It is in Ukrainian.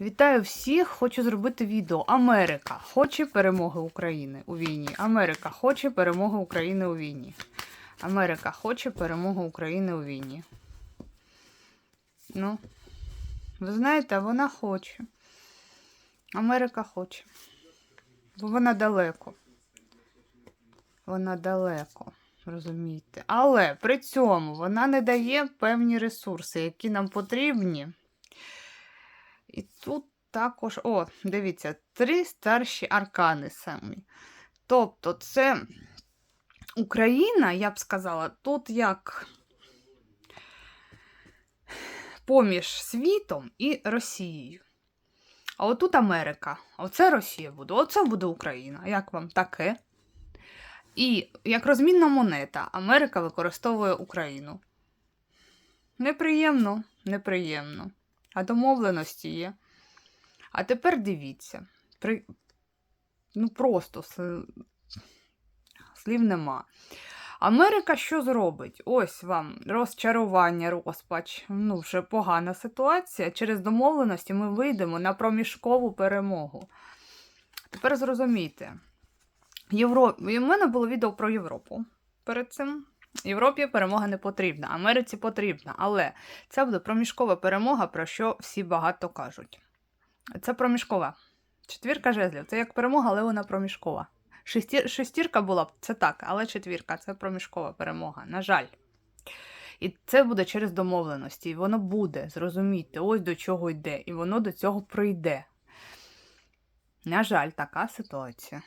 Вітаю всіх! Хочу зробити відео. Америка хоче перемоги України у війні. Америка хоче перемоги України у війні. Америка хоче перемоги України у війні. Ну, ви знаєте, вона хоче. Америка хоче. Бо вона далеко. Вона далеко, розумієте. Але при цьому вона не дає певні ресурси, які нам потрібні. І тут також, о, дивіться, три старші аркани самі. Тобто, це Україна, я б сказала, тут як поміж світом і Росією. А отут Америка. Оце Росія буде, оце буде Україна. Як вам таке? І як розмінна монета, Америка використовує Україну. Неприємно, неприємно. А домовленості є. А тепер дивіться. При... Ну просто слів нема. Америка що зробить? Ось вам розчарування, розпач. Ну, вже погана ситуація. Через домовленості ми вийдемо на проміжкову перемогу. Тепер зрозумійте. Євро... У мене було відео про Європу перед цим. Європі перемога не потрібна, Америці потрібна, але це буде проміжкова перемога, про що всі багато кажуть. Це проміжкова. Четвірка жезлів це як перемога, але вона проміжкова. Шестір... Шестірка була б це так, але четвірка це проміжкова перемога. На жаль. І це буде через домовленості. І воно буде, зрозумійте, ось до чого йде. І воно до цього прийде. На жаль, така ситуація.